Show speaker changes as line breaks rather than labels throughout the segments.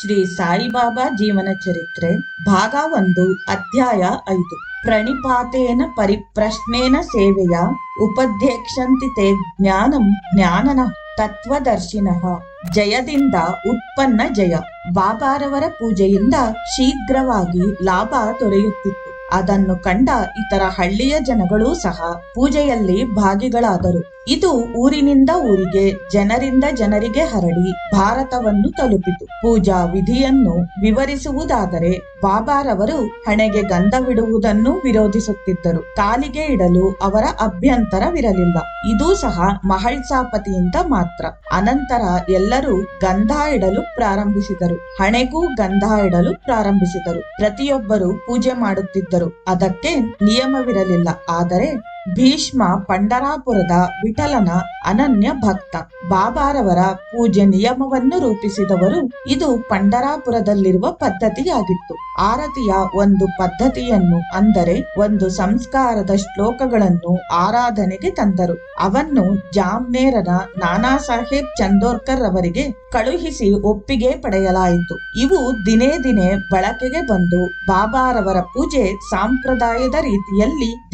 ಶ್ರೀ ಸಾಯಿಬಾಬಾ ಜೀವನ ಚರಿತ್ರೆ, ಭಾಗ ಒಂದು, ಅಧ್ಯಾಯ ಐದು. ಪ್ರಣಿಪಾತೇನ ಪರಿಪ್ರಶ್ನೇನ ಸೇವೆಯ ಉಪಧ್ಯಕ್ಷಂತಿ ಜ್ಞಾನಂ ಜ್ಞಾನನ ತತ್ವದರ್ಶಿನಃ. ಜಯದಿಂದ ಉತ್ಪನ್ನ ಜಯ. ಬಾಬಾರವರ ಪೂಜೆಯಿಂದ ಶೀಘ್ರವಾಗಿ ಲಾಭ ದೊರೆಯುತ್ತಿತ್ತು. ಅದನ್ನು ಕಂಡ ಇತರ ಹಳ್ಳಿಯ ಜನಗಳೂ ಸಹ ಪೂಜೆಯಲ್ಲಿ ಭಾಗಿಗಳಾದರು. ಇದು ಊರಿನಿಂದ ಊರಿಗೆ, ಜನರಿಂದ ಜನರಿಗೆ ಹರಡಿ ಭಾರತವನ್ನು ತಲುಪಿತು. ಪೂಜಾ ವಿಧಿಯನ್ನು ವಿವರಿಸುವುದಾದರೆ ಬಾಬಾರವರು ಹಣೆಗೆ ಗಂಧವಿಡುವುದನ್ನು ವಿರೋಧಿಸುತ್ತಿದ್ದರು. ಕಾಲಿಗೆ ಇಡಲು ಅವರ ಅಭ್ಯಂತರವಿರಲಿಲ್ಲ. ಇದೂ ಸಹ ಮಹಳ್ಸಾಪತಿಯಿಂದ ಮಾತ್ರ. ಅನಂತರ ಎಲ್ಲರೂ ಗಂಧ ಇಡಲು ಪ್ರಾರಂಭಿಸಿದರು. ಹಣೆಗೂ ಗಂಧ ಇಡಲು ಪ್ರಾರಂಭಿಸಿದರು. ಪ್ರತಿಯೊಬ್ಬರು ಪೂಜೆ ಮಾಡುತ್ತಿದ್ದರು. ಅದಕ್ಕೆ ನಿಯಮವಿರಲಿಲ್ಲ. ಆದರೆ ಭೀಷ್ಮ ಪಂಡರಾಪುರದ ವಿಠಲನ ಅನನ್ಯ ಭಕ್ತ. ಬಾಬಾರವರ ಪೂಜೆ ನಿಯಮವನ್ನು ರೂಪಿಸಿದವರು ಇದು ಪಂಡರಾಪುರದಲ್ಲಿರುವ ಪದ್ಧತಿಯಾಗಿತ್ತು. ಆರತಿಯ ಒಂದು ಪದ್ಧತಿಯನ್ನು ಅಂದರೆ ಒಂದು ಸಂಸ್ಕಾರದ ಶ್ಲೋಕಗಳನ್ನು ಆರಾಧನೆಗೆ ತಂದರು. ಅವನ್ನು ಜಾಮ್ನೇರನ ನಾನಾ ಸಾಹೇಬ್ ಚಂದೋರ್ಕರ್ ಅವರಿಗೆ ಕಳುಹಿಸಿ ಒಪ್ಪಿಗೆ ಪಡೆಯಲಾಯಿತು. ಇವು ದಿನೇ ದಿನೇ ಬಳಕೆಗೆ ಬಂದು ಬಾಬಾರವರ ಪೂಜೆ ಸಾಂಪ್ರದಾಯದ ರೀತಿಯಲ್ಲಿ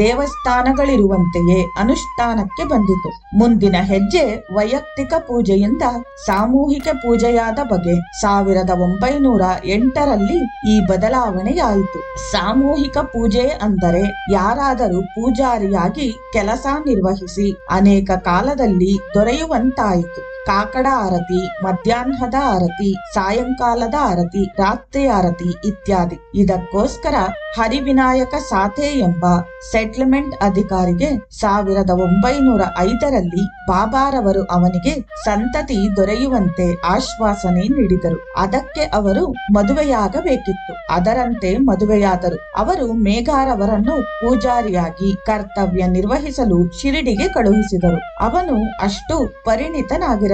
ದೇವಸ್ಥಾನಗಳಿರುವಂತೆಯೇ ಅನುಷ್ಠಾನಕ್ಕೆ ಬಂದಿತು. ಮುಂದಿನ ಹೆಜ್ಜೆ ವೈಯಕ್ತಿಕ ಪೂಜೆಯಿಂದ ಸಾಮೂಹಿಕ ಪೂಜೆಯಾದ ಬಗೆ. ಸಾವಿರದ ಒಂಬೈನೂರ ಎಂಟರಲ್ಲಿ ಈ ಬದಲಾವಣೆಯಾಯಿತು. ಸಾಮೂಹಿಕ ಪೂಜೆ ಅಂದರೆ ಯಾರಾದರೂ ಪೂಜಾರಿಯಾಗಿ ಕೆಲಸ ನಿರ್ವಹಿಸಿ ಅನೇಕ ಕಾಲದಲ್ಲಿ ದೊರೆಯುವಂತಾಯಿತು. ಕಾಕಡ ಆರತಿ, ಮಧ್ಯಾಹ್ನದ ಆರತಿ, ಸಾಯಂಕಾಲದ ಆರತಿ, ರಾತ್ರಿ ಆರತಿ ಇತ್ಯಾದಿ. ಇದಕ್ಕೋಸ್ಕರ ಹರಿವಿನಾಯಕ ಸಾಥೆ ಎಂಬ ಸೆಟ್ಲ್ಮೆಂಟ್ ಅಧಿಕಾರಿಗೆ ಸಾವಿರದ ಒಂಬೈನೂರ ಐದರಲ್ಲಿ ಬಾಬಾರವರು ಅವನಿಗೆ ಸಂತತಿ ದೊರೆಯುವಂತೆ ಆಶ್ವಾಸನೆ ನೀಡಿದರು. ಅದಕ್ಕೆ ಅವರು ಮದುವೆಯಾಗಬೇಕಿತ್ತು. ಅದರಂತೆ ಮದುವೆಯಾದರು. ಅವರು ಮೇಘಾರವರನ್ನು ಪೂಜಾರಿಯಾಗಿ ಕರ್ತವ್ಯ ನಿರ್ವಹಿಸಲು ಶಿರಡಿಗೆ ಕಳುಹಿಸಿದರು. ಅವನು ಅಷ್ಟು ಪರಿಣಿತನಾಗಿರಲಿಲ್ಲ.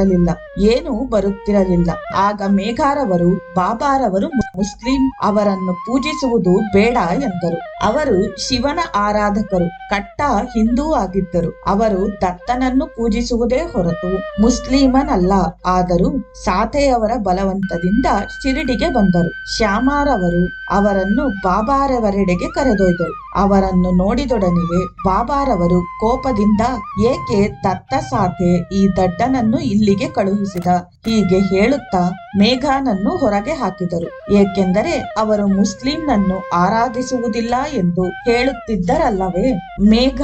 ಏನೂ ಬರುತ್ತಿರಲಿಲ್ಲ. ಆಗ ಮೇಘಾರವರು ಬಾಬಾರವರು ಮುಸ್ಲಿಂ ಅವರನ್ನು ಪೂಜಿಸುವುದು ಬೇಡ ಎಂದರು. ಅವರು ಶಿವನ ಆರಾಧಕರು, ಕಟ್ಟ ಹಿಂದೂ ಆಗಿದ್ದರು. ಅವರು ದತ್ತನನ್ನು ಪೂಜಿಸುವುದೇ ಹೊರತು ಮುಸ್ಲಿಮನಲ್ಲ, ಆದರೂ ಸಾತೆಯವರ ಬಲವಂತದಿಂದ ಶಿರಡಿಗೆ ಬಂದರು. ಶ್ಯಾಮಾರವರು ಅವರನ್ನು ಬಾಬಾರವರೆಡೆಗೆ ಕರೆದೊಯ್ದರು. ಅವರನ್ನು ನೋಡಿದೊಡನೆಯೇ ಬಾಬಾರವರು ಕೋಪದಿಂದ, ಏಕೆ ದತ್ತ ಸಾತೆ ಈ ದಡ್ಡನನ್ನು ಇಲ್ಲಿಗೆ ಕಳುಹಿಸಿದ? ಹೀಗೆ ಹೇಳುತ್ತಾ ಮೇಘಾನನ್ನು ಹೊರಗೆ ಹಾಕಿದರು. ಏಕೆಂದರೆ ಅವರು ಮುಸ್ಲಿಂನನ್ನು ಆರಾಧಿಸುವುದಿಲ್ಲ ಎಂದು ಹೇಳುತ್ತಿದ್ದರಲ್ಲವೇ? ಮೇಘ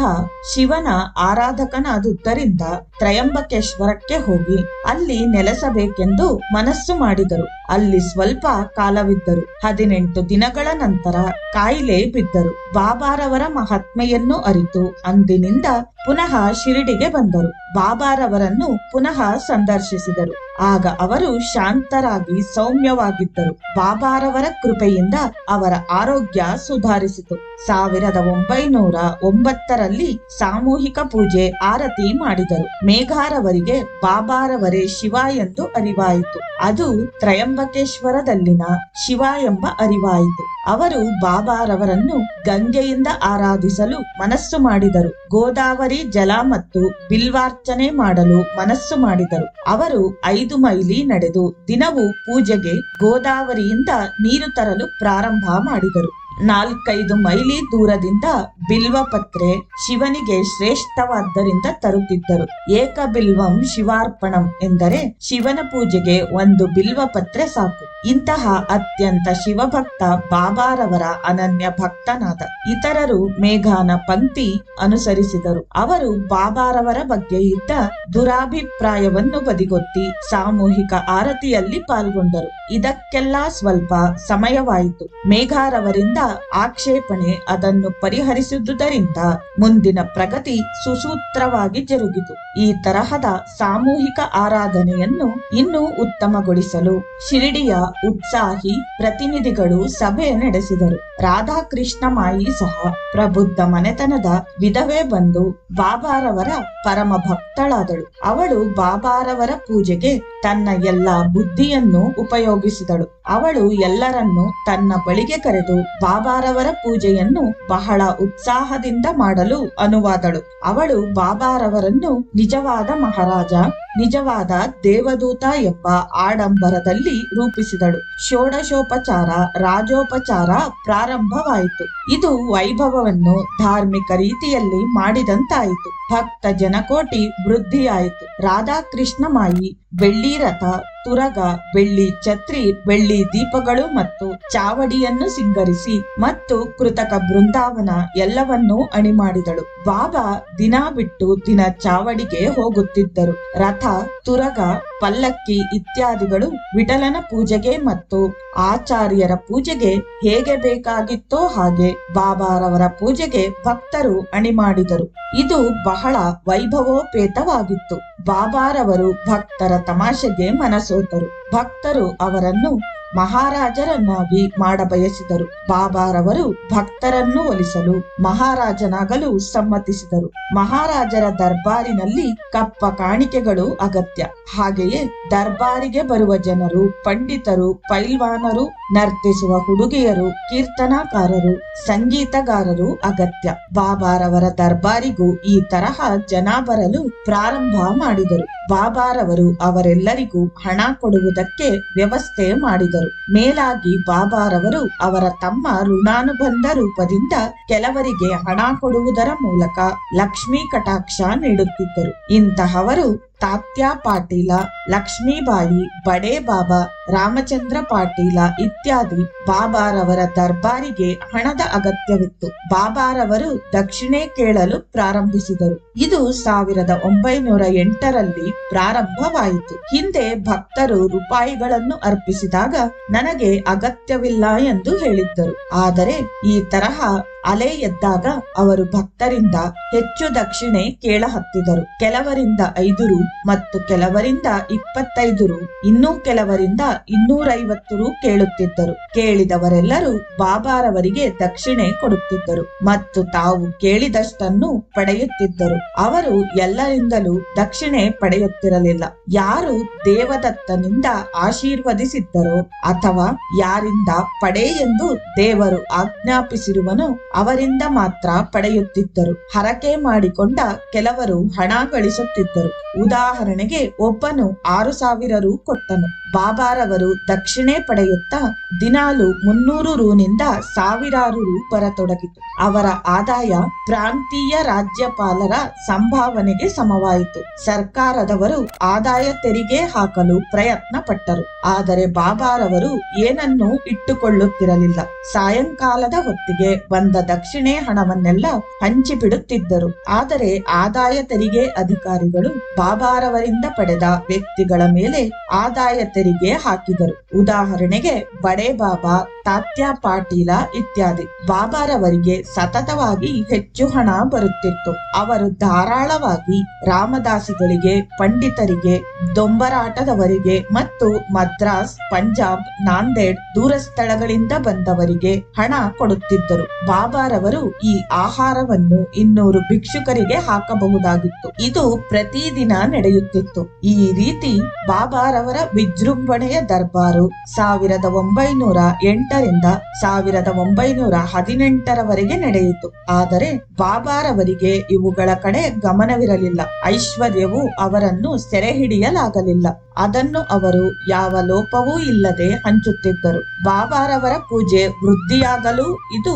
ಶಿವನ ಆರಾಧಕನಾದುದರಿಂದ ತ್ರಯಂಬಕೇಶ್ವರಕ್ಕೆ ಹೋಗಿ ಅಲ್ಲಿ ನೆಲೆಸಬೇಕೆಂದು ಮನಸ್ಸು ಮಾಡಿದರು. ಅಲ್ಲಿ ಸ್ವಲ್ಪ ಕಾಲವಿದ್ದರು. ಹದಿನೆಂಟು ದಿನಗಳ ನಂತರ ಕಾಯಿಲೆ ಬಿದ್ದರು. ಬಾಬಾರವರ ಮಹಾತ್ಮೆಯನ್ನು ಅರಿತು ಅಂದಿನಿಂದ ಪುನಃ ಶಿರಡಿಗೆ ಬಂದರು. ಬಾಬಾರವರನ್ನು ಪುನಃ ಸಂದರ್ಶಿಸಿದರು. ಆಗ ಅವರು ಶಾಂತರಾಗಿ ಸೌಮ್ಯವಾಗಿದ್ದರು. ಬಾಬಾರವರ ಕೃಪೆಯಿಂದ ಅವರ ಆರೋಗ್ಯ ಸುಧಾರಿಸಿತು. ಸಾವಿರದ ಒಂಬೈನೂರ ಒಂಬತ್ತರಲ್ಲಿ ಸಾಮೂಹಿಕ ಪೂಜೆ, ಆರತಿ ಮಾಡಿದರು. ಮೇಘಾರವರಿಗೆ ಬಾಬಾರವರೇ ಶಿವ ಎಂದು ಅರಿವಾಯಿತು. ಅದು ತ್ರಯಂಬಕೇಶ್ವರದಲ್ಲಿನ ಶಿವ ಎಂಬ ಅರಿವಾಯಿತು. ಅವರು ಬಾಬಾರವರನ್ನು ಗಂಗೆಯಿಂದ ಆರಾಧಿಸಲು ಮನಸ್ಸು ಮಾಡಿದರು. ಗೋದಾವರಿ ಜಲ ಮತ್ತು ಬಿಲ್ವಾರ್ಚನೆ ಮಾಡಲು ಮನಸ್ಸು ಮಾಡಿದರು. ಅವರು ಐದು ಮೈಲಿ ನಡೆದು ದಿನವೂ ಪೂಜೆಗೆ ಗೋದಾವರಿಯಿಂದ ನೀರು ತರಲು ಪ್ರಾರಂಭ ಮಾಡಿದರು. ನಾಲ್ಕೈದು ಮೈಲಿ ದೂರದಿಂದ ಬಿಲ್ವಪತ್ರೆ ಶಿವನಿಗೆ ಶ್ರೇಷ್ಠವಾದ್ದರಿಂದ ತರುತ್ತಿದ್ದರು. ಏಕ ಬಿಲ್ವಂ ಶಿವಾರ್ಪಣಂ ಎಂದರೆ ಶಿವನ ಪೂಜೆಗೆ ಒಂದು ಬಿಲ್ವಪತ್ರೆ ಸಾಕು. ಇಂತಹ ಅತ್ಯಂತ ಶಿವಭಕ್ತ ಬಾಬಾರವರ ಅನನ್ಯ ಭಕ್ತನಾದ ಇತರರು ಮೇಘಾನ ಪಂಕ್ತಿ ಅನುಸರಿಸಿದರು. ಅವರು ಬಾಬಾರವರ ಬಗ್ಗೆ ಇದ್ದ ದುರಾಭಿಪ್ರಾಯವನ್ನು ಬದಿಗೊತ್ತಿ ಸಾಮೂಹಿಕ ಆರತಿಯಲ್ಲಿ ಪಾಲ್ಗೊಂಡರು. ಇದಕ್ಕೆಲ್ಲ ಸ್ವಲ್ಪ ಸಮಯವಾಯಿತು. ಮೇಘಾರವರಿಂದ ಆಕ್ಷೇಪಣೆ ಅದನ್ನು ಪರಿಹರಿಸಿದುದರಿಂದ ಮುಂದಿನ ಪ್ರಗತಿ ಸುಸೂತ್ರವಾಗಿ ಜರುಗಿತು. ಈ ತರಹದ ಸಾಮೂಹಿಕ ಆರಾಧನೆಯನ್ನು ಇನ್ನೂ ಉತ್ತಮಗೊಳಿಸಲು ಶಿರಡಿಯ ಉತ್ಸಾಹಿ ಪ್ರತಿನಿಧಿಗಳು ಸಭೆ ನಡೆಸಿದರು. ರಾಧಾಕೃಷ್ಣ ಮಾಯಿ ಸಹ ಪ್ರಬುದ್ಧ ಮನೆತನದ ವಿಧವೇ ಬಂದು ಬಾಬಾರವರ ಪರಮ ಭಕ್ತಳಾದಳು ಅವಳು ಬಾಬಾರವರ ಪೂಜೆಗೆ ತನ್ನ ಎಲ್ಲಾ ಬುದ್ಧಿಯನ್ನು ಉಪಯೋಗಿಸಿದಳು. ಅವಳು ಎಲ್ಲರನ್ನು ತನ್ನ ಬಳಿಗೆ ಕರೆದು ಬಾಬಾರವರ ಪೂಜೆಯನ್ನು ಬಹಳ ಉತ್ಸಾಹದಿಂದ ಮಾಡಲು ಅನುವಾದಳು. ಅವಳು ಬಾಬಾರವರನ್ನು ನಿಜವಾದ ಮಹಾರಾಜ ನಿಜವಾದ ದೇವದೂತ ಎಂಬ ಆಡಂಬರದಲ್ಲಿ ರೂಪಿಸಿದಳು. ಷೋಡಶೋಪಚಾರ, ರಾಜೋಪಚಾರ ಪ್ರಾರಂಭವಾಯಿತು. ಇದು ವೈಭವವನ್ನು ಧಾರ್ಮಿಕ ರೀತಿಯಲ್ಲಿ ಮಾಡಿದಂತಾಯಿತು. ಭಕ್ತ ಜನಕೋಟಿ ವೃದ್ಧಿಯಾಯಿತು. ರಾಧಾಕೃಷ್ಣ ಮಾಯಿ ಬೆಳ್ಳಿ ರಥ, ತುರಗ, ಬೆಳ್ಳಿ ಛತ್ರಿ, ಬೆಳ್ಳಿ ದೀಪಗಳು ಮತ್ತು ಚಾವಡಿಯನ್ನು ಸಿಂಗರಿಸಿ ಮತ್ತು ಕೃತಕ ಬೃಂದಾವನ ಎಲ್ಲವನ್ನೂ ಅಣಿಮಾಡಿದಳು ಬಾಬಾ ದಿನ ಬಿಟ್ಟು ದಿನ ಚಾವಡಿಗೆ ಹೋಗುತ್ತಿದ್ದರು. ರಥ ತುರಗ, ಪಲ್ಲಕ್ಕಿ ಇತ್ಯಾದಿಗಳು ವಿಠಲನ ಪೂಜೆಗೆ ಮತ್ತು ಆಚಾರ್ಯರ ಪೂಜೆಗೆ ಹೇಗೆ ಬೇಕಾಗಿತ್ತೋ ಹಾಗೆ ಬಾಬಾರವರ ಪೂಜೆಗೆ ಭಕ್ತರು ಅಣಿ ಮಾಡಿದರು ಇದು ಬಹಳ ವೈಭವೋಪೇತವಾಗಿತ್ತು. ಬಾಬಾರವರು ಭಕ್ತರ ತಮಾಷೆಗೆ ಮನಸೋತರು. ಭಕ್ತರು ಅವರನ್ನು ಮಹಾರಾಜರನ್ನಾಗಿ ಮಾಡಬಯಸಿದರು. ಬಾಬಾರವರು ಭಕ್ತರನ್ನು ಒಲಿಸಲು ಮಹಾರಾಜನಾಗಲು ಸಮ್ಮತಿಸಿದರು. ಮಹಾರಾಜರ ದರ್ಬಾರಿನಲ್ಲಿ ಕಪ್ಪ ಕಾಣಿಕೆಗಳು ಅಗತ್ಯ. ಹಾಗೆಯೇ ದರ್ಬಾರಿಗೆ ಬರುವ ಜನರು, ಪಂಡಿತರು, ಪೈಲ್ವಾನರು, ನರ್ತಿಸುವ ಹುಡುಗಿಯರು, ಕೀರ್ತನಾಕಾರರು, ಸಂಗೀತಗಾರರು ಅಗತ್ಯ. ಬಾಬಾರವರ ದರ್ಬಾರಿಗೂ ಈ ತರಹ ಜನ ಬರಲು ಪ್ರಾರಂಭ ಮಾಡಿದರು. ಬಾಬಾರವರು ಅವರೆಲ್ಲರಿಗೂ ಹಣ ಕೊಡುವುದಕ್ಕೆ ವ್ಯವಸ್ಥೆ ಮಾಡಿದರು. ಮೇಲಾಗಿ ಬಾಬಾರವರು ಅವರ ತಮ್ಮ ಋಣಾನುಬಂಧ ರೂಪದಿಂದ ಕೆಲವರಿಗೆ ಹಣ ಕೊಡುವುದರ ಮೂಲಕ ಲಕ್ಷ್ಮೀ ಕಟಾಕ್ಷ ನೀಡುತ್ತಿದ್ದರು. ಇಂತಹವರು ತಾತ್ಯಾ ಪಾಟೀಲ, ಲಕ್ಷ್ಮೀಬಾಯಿ ಬಡೇ ಬಾಬಾ ರಾಮಚಂದ್ರ ಪಾಟೀಲ ಇತ್ಯಾದಿ ಬಾಬಾರವರ ದರ್ಬಾರಿಗೆ ಹಣದ ಅಗತ್ಯವಿತ್ತು. ಬಾಬಾರವರು ದಕ್ಷಿಣೆ ಕೇಳಲು ಪ್ರಾರಂಭಿಸಿದರು. ಇದು ಸಾವಿರದ ಒಂಬೈನೂರ ಎಂಟರಲ್ಲಿ ಪ್ರಾರಂಭವಾಯಿತು. ಹಿಂದೆ ಭಕ್ತರು ರೂಪಾಯಿಗಳನ್ನು ಅರ್ಪಿಸಿದಾಗ ನನಗೆ ಅಗತ್ಯವಿಲ್ಲ ಎಂದು ಹೇಳಿದ್ದರು. ಆದರೆ ಈ ತರಹ ಅಲೆ ಎದ್ದಾಗ ಅವರು ಭಕ್ತರಿಂದ ಹೆಚ್ಚು ದಕ್ಷಿಣೆ ಕೇಳ ಹತ್ತಿದರು ಕೆಲವರಿಂದ ಐದು ರು ಮತ್ತು ಕೆಲವರಿಂದ ಇಪ್ಪತ್ತೈದು ರು, ಇನ್ನೂ ಕೆಲವರಿಂದ ಇನ್ನೂರೈವತ್ತು ರು ಕೇಳುತ್ತಿದ್ದರು. ಕೇಳಿದವರೆಲ್ಲರೂ ಬಾಬಾರವರಿಗೆ ದಕ್ಷಿಣೆ ಕೊಡುತ್ತಿದ್ದರು ಮತ್ತು ತಾವು ಕೇಳಿದಷ್ಟನ್ನು ಪಡೆಯುತ್ತಿದ್ದರು. ಅವರು ಎಲ್ಲರಿಂದಲೂ ದಕ್ಷಿಣೆ ಪಡೆಯುತ್ತಿರಲಿಲ್ಲ. ಯಾರು ದೇವದತ್ತನಿಂದ ಆಶೀರ್ವದಿಸಿದ್ದರೋ ಅಥವಾ ಯಾರಿಂದ ಪಡೆ ಎಂದು ದೇವರು ಆಜ್ಞಾಪಿಸಿರುವನೋ ಅವರಿಂದ ಮಾತ್ರ ಪಡೆಯುತ್ತಿದ್ದರು. ಹರಕೆ ಮಾಡಿಕೊಂಡ ಕೆಲವರು ಹಣ ಗಳಿಸುತ್ತಿದ್ದರು. ಉದಾಹರಣೆಗೆ ಒಬ್ಬನು ಆರು ಸಾವಿರ ರು ಕೊಟ್ಟನು. ಬಾಬಾರವರು ದಕ್ಷಿಣೆ ಪಡೆಯುತ್ತಾ ದಿನಾಲು ಮುನ್ನೂರು ರೂನಿಂದ ಸಾವಿರಾರು ರು ಬರತೊಡಗಿತು. ಅವರ ಆದಾಯ ಪ್ರಾಂತೀಯ ರಾಜ್ಯಪಾಲರ ಸಂಭಾವನೆಗೆ ಸಮವಾಯಿತು. ಸರ್ಕಾರದವರು ಆದಾಯ ತೆರಿಗೆ ಹಾಕಲು ಪ್ರಯತ್ನ ಪಟ್ಟರು ಆದರೆ ಬಾಬಾರವರು ಏನನ್ನೂ ಇಟ್ಟುಕೊಳ್ಳುತ್ತಿರಲಿಲ್ಲ. ಸಾಯಂಕಾಲದ ಹೊತ್ತಿಗೆ ಬಂದ ದಕ್ಷಿಣೆ ಹಣವನ್ನೆಲ್ಲ ಹಂಚಿಬಿಡುತ್ತಿದ್ದರು. ಆದರೆ ಆದಾಯ ತೆರಿಗೆ ಅಧಿಕಾರಿಗಳು ಬಾಬಾರವರಿಂದ ಪಡೆದ ವ್ಯಕ್ತಿಗಳ ಮೇಲೆ ಆದಾಯ ತೆರಿಗೆ ಹಾಕಿದರು. ಉದಾಹರಣೆಗೆ, ಬಡೇ ಬಾಬಾ, ತಾತ್ಯ ಪಾಟೀಲ ಇತ್ಯಾದಿ. ಬಾಬಾರವರಿಗೆ ಸತತವಾಗಿ ಹೆಚ್ಚು ಹಣ ಬರುತ್ತಿತ್ತು. ಅವರು ಧಾರಾಳವಾಗಿ ರಾಮದಾಸಿಗಳಿಗೆ, ಪಂಡಿತರಿಗೆ, ದೊಂಬರಾಟದವರಿಗೆ ಮತ್ತು ಮದ್ರಾಸ್, ಪಂಜಾಬ್, ನಾಂದೇಡ್ ದೂರ ಸ್ಥಳಗಳಿಂದ ಬಂದವರಿಗೆ ಹಣ ಕೊಡುತ್ತಿದ್ದರು. ಬಾಬಾರವರು ಈ ಆಹಾರವನ್ನು ಇನ್ನೂರು ಭಿಕ್ಷುಕರಿಗೆ ಹಾಕಬಹುದಾಗಿತ್ತು. ಇದು ಪ್ರತಿದಿನ ನಡೆಯುತ್ತಿತ್ತು. ಈ ರೀತಿ ಬಾಬಾರವರ ವಿಜೃಂಭಣೆಯ ದರ್ಬಾರು ಸಾವಿರದ ಒಂಬೈನೂರ ಎಂಟರಿಂದ ಸಾವಿರದ ಒಂಬೈನೂರ ಹದಿನೆಂಟರವರೆಗೆ ನಡೆಯಿತು. ಆದರೆ ಬಾಬಾರವರಿಗೆ ಇವುಗಳ ಕಡೆ ಗಮನವಿರಲಿಲ್ಲ. ಐಶ್ವರ್ಯವು ಅವರನ್ನು ಸೆರೆ ಹಿಡಿಯಲಾಗಲಿಲ್ಲ ಅದನ್ನು ಅವರು ಯಾವ ಲೋಪವೂ ಇಲ್ಲದೆ ಹಂಚುತ್ತಿದ್ದರು. ಬಾಬಾರವರ ಪೂಜೆ ವೃದ್ಧಿಯಾಗಲು ಇದು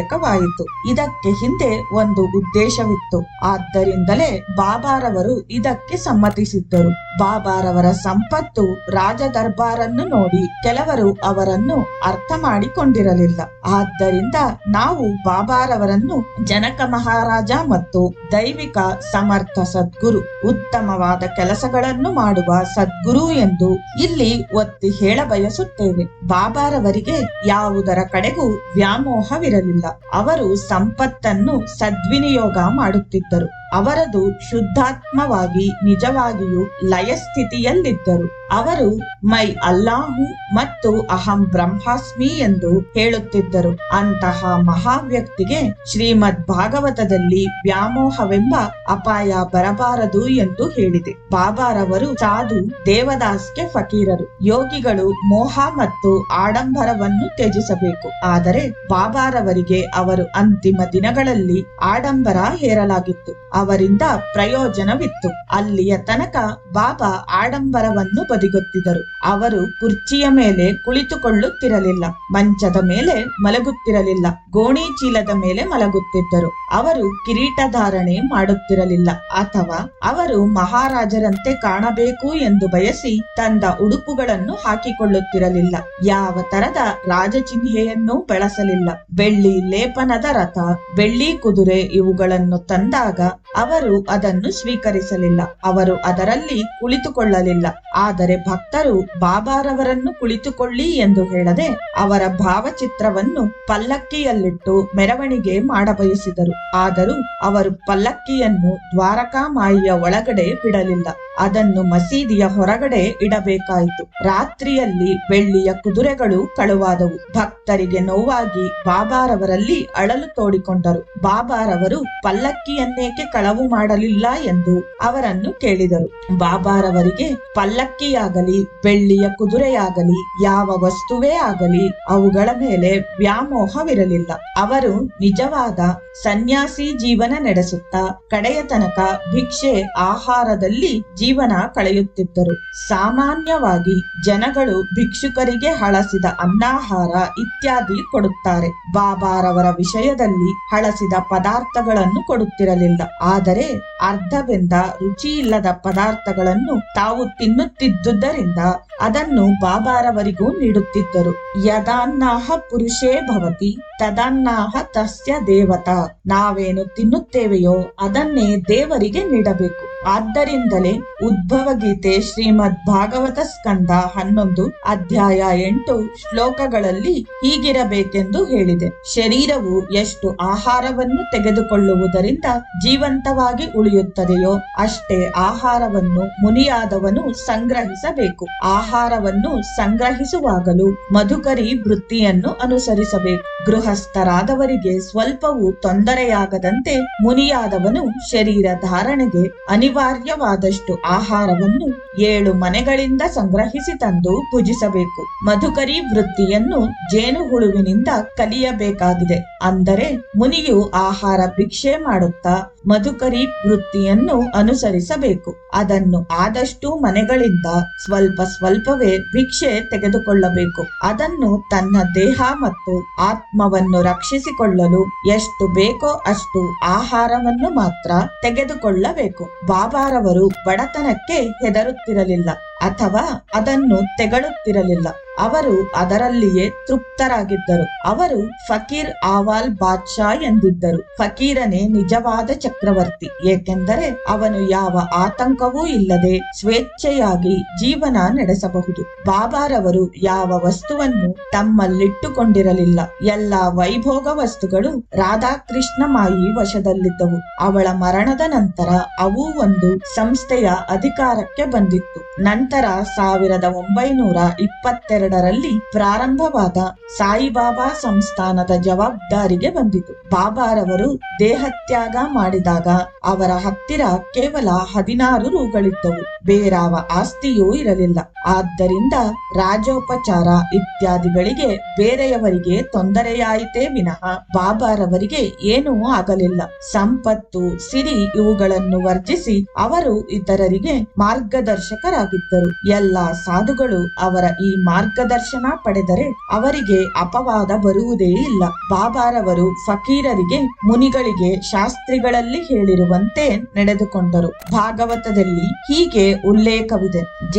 ಸಹಾಯಕವಾಯಿತು. ಇದಕ್ಕೆ ಹಿಂದೆ ಒಂದು ಉದ್ದೇಶವಿತ್ತು. ಆದ್ದರಿಂದಲೇ ಬಾಬಾರವರು ಇದಕ್ಕೆ ಸಮ್ಮತಿಸಿದ್ದರು. ಬಾಬಾರವರ ಸಂಪತ್ತು ರಾಜ ದರ್ಬಾರನ್ನು ನೋಡಿ ಕೆಲವರು ಅವರನ್ನು ಅರ್ಥ ಮಾಡಿಕೊಂಡಿರಲಿಲ್ಲ. ಆದ್ದರಿಂದ ನಾವು ಬಾಬಾರವರನ್ನು ಜನಕ ಮಹಾರಾಜ ಮತ್ತು ದೈವಿಕ ಸಮರ್ಥ ಸದ್ಗುರು, ಉತ್ತಮವಾದ ಕೆಲಸಗಳನ್ನು ಮಾಡುವ ಸದ್ಗುರು ಎಂದು ಇಲ್ಲಿ ಒತ್ತಿ ಹೇಳ ಬಯಸುತ್ತೇವೆ ಬಾಬಾರವರಿಗೆ ಯಾವುದರ ಕಡೆಗೂ ವ್ಯಾಮೋಹವಿರಲಿಲ್ಲ. ಅವರು ಸಂಪತ್ತನ್ನು ಸದ್ವಿನಿಯೋಗ ಮಾಡುತ್ತಿದ್ದರು. ಅವರದು ಶುದ್ಧಾತ್ಮವಾಗಿ ನಿಜವಾಗಿಯೂ ಲಯ ಸ್ಥಿತಿಯಲ್ಲಿದ್ದರು ಅವರು ಮೈ ಅಲ್ಲಾಹು ಮತ್ತು ಅಹಂ ಬ್ರಹ್ಮಾಸ್ಮಿ ಎಂದು ಹೇಳುತ್ತಿದ್ದರು. ಅಂತಹ ಮಹಾ ವ್ಯಕ್ತಿಗೆ ಶ್ರೀಮದ್ ಭಾಗವತದಲ್ಲಿ ವ್ಯಾಮೋಹವೆಂಬ ಅಪಾಯ ಬರಬಾರದು ಎಂದು ಹೇಳಿದೆ. ಬಾಬಾರವರು ಸಾಧು ದೇವದಾಸ್ಗೆ ಫಕೀರರು. ಯೋಗಿಗಳು ಮೋಹ ಮತ್ತು ಆಡಂಬರವನ್ನು ತ್ಯಜಿಸಬೇಕು. ಆದರೆ ಬಾಬಾರವರಿಗೆ ಅವರು ಅಂತಿಮ ದಿನಗಳಲ್ಲಿ ಆಡಂಬರ ಹೇರಲಾಗಿತ್ತು. ಅವರಿಂದ ಪ್ರಯೋಜನವಿತ್ತು. ಅಲ್ಲಿಯ ತನಕ ಬಾಬಾ ಆಡಂಬರವನ್ನು ಬದಿಗೊತ್ತಿದರು. ಅವರು ಕುರ್ಚಿಯ ಮೇಲೆ ಕುಳಿತುಕೊಳ್ಳುತ್ತಿರಲಿಲ್ಲ. ಮಂಚದ ಮೇಲೆ ಮಲಗುತ್ತಿರಲಿಲ್ಲ. ಗೋಣಿ ಚೀಲದ ಮೇಲೆ ಮಲಗುತ್ತಿದ್ದರು. ಅವರು ಕಿರೀಟ ಧಾರಣೆ ಮಾಡುತ್ತಿರಲಿಲ್ಲ. ಅಥವಾ ಅವರು ಮಹಾರಾಜರಂತೆ ಕಾಣಬೇಕು ಎಂದು ಬಯಸಿ ತಂದ ಉಡುಪುಗಳನ್ನು ಹಾಕಿಕೊಳ್ಳುತ್ತಿರಲಿಲ್ಲ. ಯಾವ ತರದ ರಾಜಚಿಹ್ನೆಯನ್ನೂ ಬಳಸಲಿಲ್ಲ. ಬೆಳ್ಳಿ ಲೇಪನದ ರಥ, ಬೆಳ್ಳಿ ಕುದುರೆ ಇವುಗಳನ್ನು ತಂದಾಗ ಅವರು ಅದನ್ನು ಸ್ವೀಕರಿಸಲಿಲ್ಲ. ಅವರು ಅದರಲ್ಲಿ ಕುಳಿತುಕೊಳ್ಳಲಿಲ್ಲ. ಆದರೆ ಭಕ್ತರು ಬಾಬಾರವರನ್ನು ಕುಳಿತುಕೊಳ್ಳಿ ಎಂದು ಹೇಳದೆ ಅವರ ಭಾವಚಿತ್ರವನ್ನು ಪಲ್ಲಕ್ಕಿಯಲ್ಲಿಟ್ಟು ಮೆರವಣಿಗೆ ಮಾಡಬಯಸಿದರು. ಆದರೂ ಅವರು ಪಲ್ಲಕ್ಕಿಯನ್ನು ದ್ವಾರಕಾಮಾಯಿಯ ಒಳಗಡೆ ಬಿಡಲಿಲ್ಲ. ಅದನ್ನು ಮಸೀದಿಯ ಹೊರಗಡೆ ಇಡಬೇಕಾಯಿತು. ರಾತ್ರಿಯಲ್ಲಿ ಬೆಳ್ಳಿಯ ಕುದುರೆಗಳು ಕಳುವಾದವು. ಭಕ್ತರಿಗೆ ನೋವಾಗಿ ಬಾಬಾರವರಲ್ಲಿ ಅಳಲು ತೋಡಿಕೊಂಡರು. ಬಾಬಾರವರು ಪಲ್ಲಕ್ಕಿಯನ್ನೇಕೆ ಕಳವು ಮಾಡಲಿಲ್ಲ ಎಂದು ಅವರನ್ನು ಕೇಳಿದರು. ಬಾಬಾರವರಿಗೆ ಪಲ್ಲಕ್ಕಿಯಾಗಲಿ, ಬೆಳ್ಳಿಯ ಕುದುರೆಯಾಗಲಿ, ಯಾವ ವಸ್ತುವೇ ಆಗಲಿ ಅವುಗಳ ಮೇಲೆ ವ್ಯಾಮೋಹವಿರಲಿಲ್ಲ. ಅವರು ನಿಜವಾದ ಸನ್ಯಾಸಿ ಜೀವನ ನಡೆಸುತ್ತಾ ಕಡೆಯ ತನಕ ಭಿಕ್ಷೆ ಆಹಾರದಲ್ಲಿ ಜೀವನ ಕಳೆಯುತ್ತಿದ್ದರು. ಸಾಮಾನ್ಯವಾಗಿ ಜನಗಳು ಭಿಕ್ಷುಕರಿಗೆ ಹಳಸಿದ ಅನ್ನಾಹಾರ ಇತ್ಯಾದಿ ಕೊಡುತ್ತಾರೆ. ಬಾಬಾರವರ ವಿಷಯದಲ್ಲಿ ಹಳಸಿದ ಪದಾರ್ಥಗಳನ್ನು ಕೊಡುತ್ತಿರಲಿಲ್ಲ. ಆದರೆ ಅರ್ಧವೆಂದ ರುಚಿಯಿಲ್ಲದ ಪದಾರ್ಥಗಳನ್ನು ತಾವು ತಿನ್ನುತ್ತಿದ್ದುದರಿಂದ ಅದನ್ನು ಬಾಬಾರವರಿಗೂ ನೀಡುತ್ತಿದ್ದರು. ಯದಾನ್ನಾಹ ಪುರುಷೇ ಭವತಿ, ತದನ್ನಾಹ ತಸ್ಯ ದೇವತಾ. ನಾವೇನು ತಿನ್ನುತ್ತೇವೆಯೋ ಅದನ್ನೇ ದೇವರಿಗೆ ನೀಡಬೇಕು. ಆದ್ದರಿಂದಲೇ ಉದ್ಭವ ಗೀತೆ ಶ್ರೀಮದ್ ಭಾಗವತ ಸ್ಕಂದ ಹನ್ನೊಂದು ಅಧ್ಯಾಯ ಎಂಟು ಶ್ಲೋಕಗಳಲ್ಲಿ ಹೀಗಿರಬೇಕೆಂದು ಹೇಳಿದೆ. ಶರೀರವು ಎಷ್ಟು ಆಹಾರವನ್ನು ತೆಗೆದುಕೊಳ್ಳುವುದರಿಂದ ಜೀವಂತವಾಗಿ ಉಳಿಯುತ್ತದೆಯೋ ಅಷ್ಟೇ ಆಹಾರವನ್ನು ಮುನಿಯಾದವನು ಸಂಗ್ರಹಿಸಬೇಕು. ಆಹಾರವನ್ನು ಸಂಗ್ರಹಿಸುವಾಗಲೂ ಮಧುಕರಿ ವೃತ್ತಿಯನ್ನು ಅನುಸರಿಸಬೇಕು. ಗೃಹಸ್ಥರಾದವರಿಗೆ ಸ್ವಲ್ಪವೂ ತೊಂದರೆಯಾಗದಂತೆ ಮುನಿಯಾದವನು ಶರೀರ ಧಾರಣೆಗೆ ಅನಿವಾರ್ಯವಾದಷ್ಟು ಆಹಾರವನ್ನು ಏಳು ಮನೆಗಳಿಂದ ಸಂಗ್ರಹಿಸಿ ತಂದು ಪೂಜಿಸಬೇಕು. ಮಧುಕರಿ ವೃತ್ತಿಯನ್ನು ಜೇನುಹುಳುವಿನಿಂದ ಕಲಿಯಬೇಕಾಗಿದೆ. ಅಂದರೆ ಮುನಿಯು ಆಹಾರ ಭಿಕ್ಷೆ ಮಾಡುತ್ತಾ ಮಧುಕರಿ ವೃತ್ತಿಯನ್ನು ಅನುಸರಿಸಬೇಕು. ಅದನ್ನು ಆದಷ್ಟು ಮನೆಗಳಿಂದ ಸ್ವಲ್ಪ ಸ್ವಲ್ಪವೇ ಭಿಕ್ಷೆ ತೆಗೆದುಕೊಳ್ಳಬೇಕು. ಅದನ್ನು ತನ್ನ ದೇಹ ಮತ್ತು ಆತ್ಮವನ್ನು ರಕ್ಷಿಸಿಕೊಳ್ಳಲು ಎಷ್ಟು ಬೇಕೋ ಅಷ್ಟು ಆಹಾರವನ್ನು ಮಾತ್ರ ತೆಗೆದುಕೊಳ್ಳಬೇಕು. ಬಾಬಾರವರು ಬಡತನಕ್ಕೆ ಹೆದರುತ್ತಿರಲಿಲ್ಲ. ಅಥವಾ ಅದನ್ನು ತೆಗಳುತ್ತಿರಲಿಲ್ಲ. ಅವರು ಅದರಲ್ಲಿಯೇ ತೃಪ್ತರಾಗಿದ್ದರು. ಅವರು ಫಕೀರ್ ಆವಾಲ್ ಬಾದ್ಶಾ ಎಂದಿದ್ದರು. ಫಕೀರನೇ ನಿಜವಾದ ಚಕ್ರವರ್ತಿ. ಏಕೆಂದರೆ ಅವನು ಯಾವ ಆತಂಕವೂ ಇಲ್ಲದೆ ಸ್ವೇಚ್ಛೆಯಾಗಿ ಜೀವನ ನಡೆಸಬಹುದು. ಬಾಬಾರವರು ಯಾವ ವಸ್ತುವನ್ನು ತಮ್ಮಲ್ಲಿಟ್ಟುಕೊಂಡಿರಲಿಲ್ಲ. ಎಲ್ಲ ವೈಭೋಗ ವಸ್ತುಗಳು ರಾಧಾಕೃಷ್ಣ ಮಾಯಿ ವಶದಲ್ಲಿದ್ದವು. ಅವಳ ಮರಣದ ನಂತರ ಅವು ಒಂದು ಸಂಸ್ಥೆಯ ಅಧಿಕಾರಕ್ಕೆ ಬಂದಿತ್ತು. ನಂತರ ಸಾವಿರದ ಒಂಬೈನೂರ ಇಪ್ಪತ್ತೆರಡರಲ್ಲಿ ಪ್ರಾರಂಭವಾದ ಸಾಯಿಬಾಬಾ ಸಂಸ್ಥಾನದ ಜವಾಬ್ದಾರಿಗೆ ಬಂದಿತು. ಬಾಬಾರವರು ದೇಹತ್ಯಾಗ ಮಾಡಿದಾಗ ಅವರ ಹತ್ತಿರ ಕೇವಲ ಹದಿನಾರು ರೂಗಳಿದ್ದವು. ಬೇರಾವ ಆಸ್ತಿಯೂ ಇರಲಿಲ್ಲ. ಆದ್ದರಿಂದ ರಾಜೋಪಚಾರ ಇತ್ಯಾದಿಗಳಿಗೆ ಬೇರೆಯವರಿಗೆ ತೊಂದರೆಯಾಯಿತೇ ವಿನಃ ಬಾಬಾರವರಿಗೆ ಏನೂ ಆಗಲಿಲ್ಲ. ಸಂಪತ್ತು, ಸಿರಿ ಇವುಗಳನ್ನು ವರ್ಜಿಸಿ ಅವರು ಇತರರಿಗೆ ಮಾರ್ಗದರ್ಶಕರಾಗಿದ್ದರು. ಎಲ್ಲ ಸಾಧುಗಳು ಅವರ ಈ ಮಾರ್ಗದರ್ಶನ ಪಡೆದರೆ ಅವರಿಗೆ ಅಪವಾದ ಬರುವುದೇ ಇಲ್ಲ. ಬಾಬಾರವರು ಫಕೀರರಿಗೆ, ಮುನಿಗಳಿಗೆ, ಶಾಸ್ತ್ರಿಗಳಲ್ಲಿ ಹೇಳಿರುವಂತೆ ನಡೆದುಕೊಂಡರು. ಭಾಗವತದಲ್ಲಿ ಹೀಗೆ ಉಲ್ಲೇಖವಿದೆ.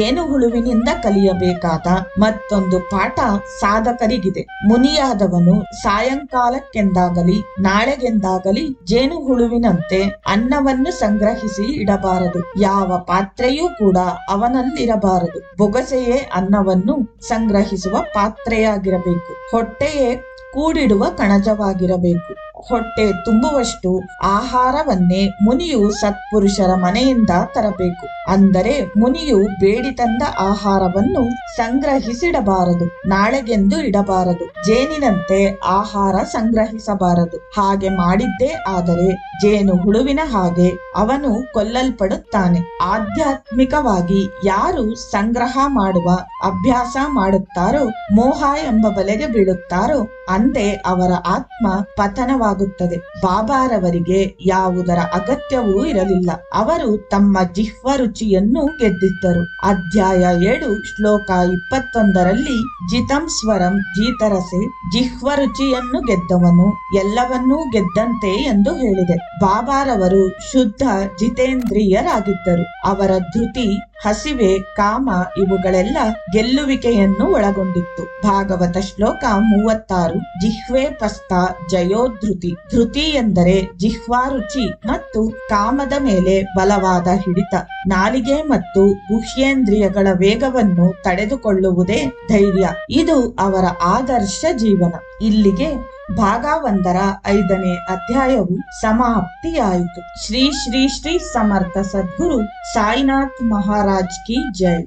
ಜೇನುಹುಳುವಿನಿಂದ ಕಲಿಯಬೇಕಾದ ಮತ್ತೊಂದು ಪಾಠ ಸಾಧಕರಿಗಿದೆ. ಮುನಿಯಾದವನು ಸಾಯಂಕಾಲಕ್ಕೆಂದಾಗಲಿ, ನಾಳೆಗೆಂದಾಗಲಿ ಜೇನುಹುಳುವಿನಂತೆ ಅನ್ನವನ್ನು ಸಂಗ್ರಹಿಸಿ ಇಡಬಾರದು. ಯಾವ ಪಾತ್ರೆಯೂ ಕೂಡ ಅವನಲ್ಲಿರಬಾರದು. ಬೊಗಸೆಯೇ ಅನ್ನವನ್ನು ಸಂಗ್ರಹಿಸುವ ಪಾತ್ರೆಯಾಗಿರಬೇಕು. ಹೊಟ್ಟೆಯೇ ಕೂಡಿಡುವ ಕಣಜವಾಗಿರಬೇಕು. ಹೊಟ್ಟೆ ತುಂಬುವಷ್ಟು ಆಹಾರವನ್ನೇ ಮುನಿಯು ಸತ್ಪುರುಷರ ಮನೆಯಿಂದ ತರಬೇಕು. ಅಂದರೆ ಮುನಿಯು ಬೇಡಿ ತಂದ ಆಹಾರವನ್ನು ಸಂಗ್ರಹಿಸಿಡಬಾರದು, ನಾಳೆಗೆಂದು ಇಡಬಾರದು, ಜೇನಿನಂತೆ ಆಹಾರ ಸಂಗ್ರಹಿಸಬಾರದು. ಹಾಗೆ ಮಾಡಿದ್ದೇ ಆದರೆ ಜೇನು ಹುಳುವಿನ ಹಾಗೆ ಅವನು ಕೊಲ್ಲಲ್ಪಡುತ್ತಾನೆ. ಆಧ್ಯಾತ್ಮಿಕವಾಗಿ ಯಾರು ಸಂಗ್ರಹ ಮಾಡುವ, ಅಭ್ಯಾಸ ಮಾಡುತ್ತಾರೋ, ಮೋಹ ಎಂಬ ಬಲೆಗೆ ಬೀಳುತ್ತಾರೋ ಅಂದೇ ಅವರ ಆತ್ಮ ಪತನವಾಗುತ್ತದೆ. ಬಾಬಾರವರಿಗೆ ಯಾವುದರ ಅಗತ್ಯವೂ ಇರಲಿಲ್ಲ. ಅವರು ತಮ್ಮ ಜಿಹ್ವ ರುಚಿಯನ್ನು ಗೆದ್ದಿದ್ದರು. ಅಧ್ಯಾಯ ಏಳು, ಶ್ಲೋಕ ಇಪ್ಪತ್ತೊಂದರಲ್ಲಿ ಜಿತಂ ಸ್ವರಂ ಜೀತರಸೆ, ಜಿಹ್ವ ರುಚಿಯನ್ನು ಗೆದ್ದವನು ಎಲ್ಲವನ್ನೂ ಗೆದ್ದಂತೆ ಎಂದು ಹೇಳಿದೆ. ಬಾಬಾರವರು ಶುದ್ಧ ಜಿತೇಂದ್ರಿಯರಾಗಿದ್ದರು. ಅವರ ಧೃತಿ ಹಸಿವೆ, ಕಾಮ ಇವುಗಳೆಲ್ಲ ಗೆಲ್ಲುವಿಕೆಯನ್ನು ಒಳಗೊಂಡಿತ್ತು. ಭಾಗವತ ಶ್ಲೋಕ ಮೂವತ್ತಾರು, ಜಿಹ್ವೆ ಪಸ್ತ ಜಯೋಧೃತಿ ಧೃತಿ ಎಂದರೆ ಜಿಹ್ವಾರುಚಿ ಮತ್ತು ಕಾಮದ ಮೇಲೆ ಬಲವಾದ ಹಿಡಿತ. ನಾಲಿಗೆ ಮತ್ತು ಗುಹ್ಯೇಂದ್ರಿಯಗಳ ವೇಗವನ್ನು ತಡೆದುಕೊಳ್ಳುವುದೇ ಧೈರ್ಯ. ಇದು ಅವರ ಆದರ್ಶ ಜೀವನ. ಇಲ್ಲಿಗೆ ಭಾಗ ಒಂದರ ಐದನೇ ಅಧ್ಯಾಯವು ಸಮಾಪ್ತಿಯಾಯಿತು. ಶ್ರೀ ಶ್ರೀ ಶ್ರೀ ಸಮರ್ಥ ಸದ್ಗುರು ಸಾಯಿನಾಥ್ ಮಹಾರಾಜ್ ಕಿ ಜೈ.